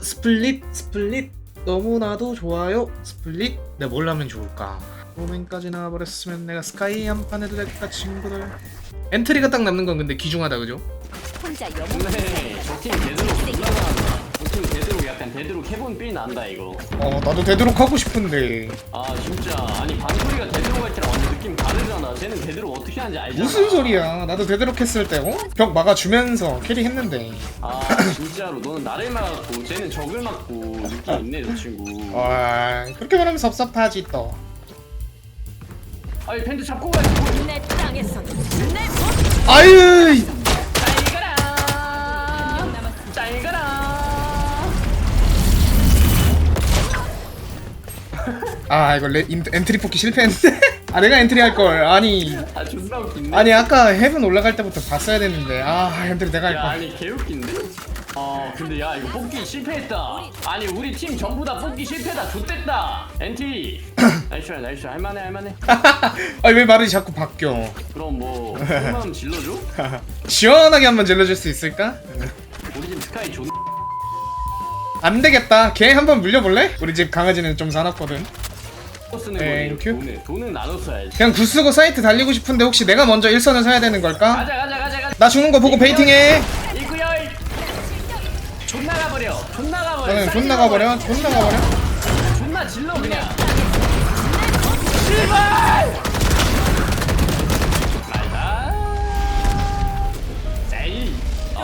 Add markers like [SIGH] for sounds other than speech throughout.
스플릿 스플릿. 너무나도 좋아요. 스플릿. 내가 뭘 하면 좋을까? 오맨까지 나와버렸으면 내가 스카이 한 판 해도 되겠다 친구들? 엔트리가 딱 남는 건 근데 귀중하다 그죠? 혼자 영웅 근데 저팀 제대로 올라간다. 저팀 제대로 약간 제대로 캐본 빌 난다 이거. 어 나도 되도록 하고 싶은데. 아 진짜. 아니 반소리가 완전 다르잖아. 쟤는 제대로 어떻게 하는지 알잖아. 무슨 소리야 나도 되도록 했을 때 어? 벽 막아주면서 캐리 했는데 아 진짜로 너는 나를 막았고 쟤는 적을 막고 느낌 있네 저 친구. 아 그렇게 말하면 섭섭하지 또 아니 팬트 잡고 가지고. 내 땅에서 내 몸! 아유 잘 가라. 남았습니다. 잘 가라. 아 이거 레, 인, 엔트리 뽑기 실패했는데 [LAUGHS] 아 내가 엔트리 할 걸. 아니. 아 존나 웃긴데. 아니 아까 헤븐 올라갈 때부터 봤어야 됐는데. 아 엔트리 내가 야 할걸. 아니 개웃긴데? 아 근데 야 이거 뽑기 실패했다. 아니 우리 팀 전부 다 뽑기 실패다. 좋댔다. NT [COUGHS] 나이스 나이스 할만해 할만해. [LAUGHS] 아니 왜 말이 자꾸 바뀌어? 그럼 뭐 [LAUGHS] 속마음 질러줘? 시원하게 한번 질러줄 수 있을까? 우리 팀 스카이 존 안 되겠다. 걔 한번 물려볼래? 우리 집 강아지는 좀 사납거든 쓰는 거네 땡큐. 돈을 돈은 나눠 써야지. 그냥 구 쓰고 사이트 달리고 싶은데 혹시 내가 먼저 일선을 사야 되는 걸까? 가자 가자 가자 가자. 나 죽는 거 보고 베이팅해. 이구열. 존나 가버려 존나 가버려. 나는 싹 존나 가버려? 존나 가버려? 존나 질러 그냥. 제발. 에이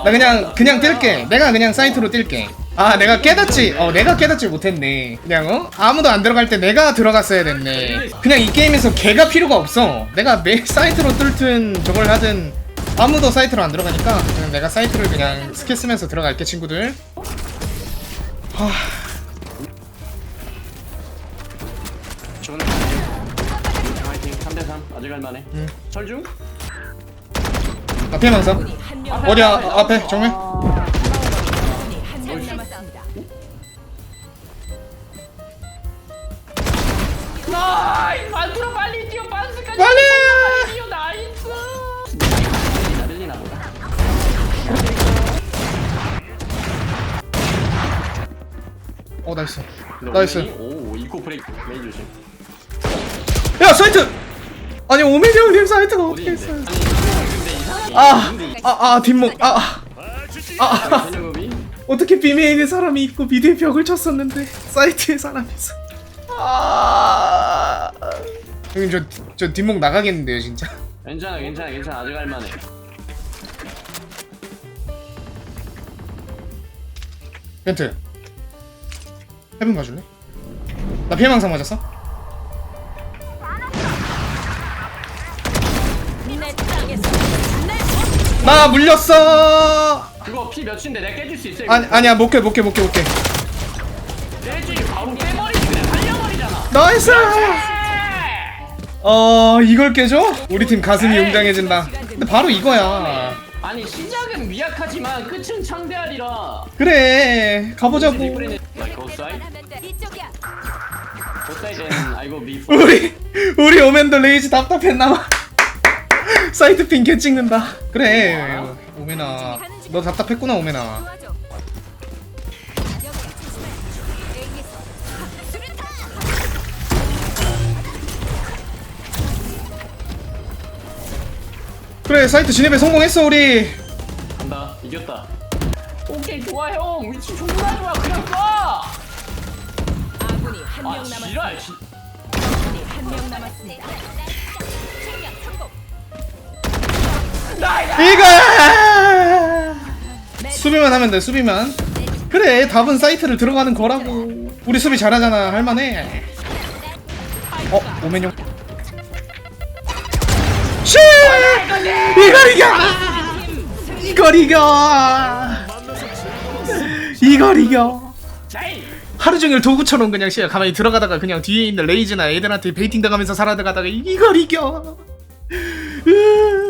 나 그냥 그냥 뛸게. 내가 그냥 사이트로 뛸게 아 내가 깨닫지 어 내가 깨닫지 못했네. 그냥 어? 아무도 안 들어갈 때 내가 들어갔어야 됐네. 그냥 이 게임에서 개가 필요가 없어. 내가 매 [LAUGHS] 사이트로 뚫든 저걸 하든 아무도 사이트로 안 들어가니까 그냥 내가 사이트를 그냥 스킬 쓰면서 들어갈게 친구들. 하. 좋은 화이팅 3대3 아직 할만해 응. 철중? 앞에 한명 어디야? 앞에 정면 빨리! 나이스. 보다 어 나이스. 나이스 오 이코 브레이크. 메인 조심. 야 사이트! 아니 오메이 형님 사이트가 어디 어떻게 있는데? 아니 근데 이상해 아, 근데 아, 아, 뒷목, 아, 아, 아, 개념이 어떻게 비메인에 사람이 있고 미드에 벽을 쳤었는데 사이트에 사람이 있어. 아, 형님 저, 저 뒷목 나가겠는데요, 진짜. 괜찮아 괜찮아 괜찮아 아직 할만해 벤트, 해븐 봐줄래? 나 피해망상 맞았어? 나 물렸어. 그거 피 몇인데 내가 깨줄 수 있어 이거? 아니, 아니야, 못해, 못해, 못해, 못해. 깨지 바로 깨버리지 그냥 달려버리잖아 나이스. 어, 이걸 깨줘? 우리 팀 가슴이 웅장해진다. 근데 바로 이거야. 아니 시작은 미약하지만 끝은 창대하리라 그래, 가보자고. 리프레는 고사이 이쪽이야. 고사이는 [LAUGHS] 아이고 미프 우리 우리 오맨도 레이지 답답했나봐. [LAUGHS] 사이트 핑개 찍는다. 그래 오메나 너 답답했구나 오메나. 도와줘. 그래 사이트 진입에 성공했어 우리. 간다 이겼다 오케이 좋아 형 위치 존나 좋아 그냥 쏴 아군이 한 명 아 남았습니다. 지랄 지- 아군이 한 명 남았습니다. 생략 성공. 이거야. 수비만 하면 돼 수비만. 그래 답은 사이트를 들어가는 거라고. 우리 수비 잘하잖아 할만해. 어 형. 이걸 이겨! 이걸 이겨! 이걸 이겨! 하루 종일 도구처럼 그냥 시야 가만히 들어가다가 그냥 뒤에 있는 레이즈나 애들한테 베이팅 당하면서 살아가다가 이걸 이겨. 으,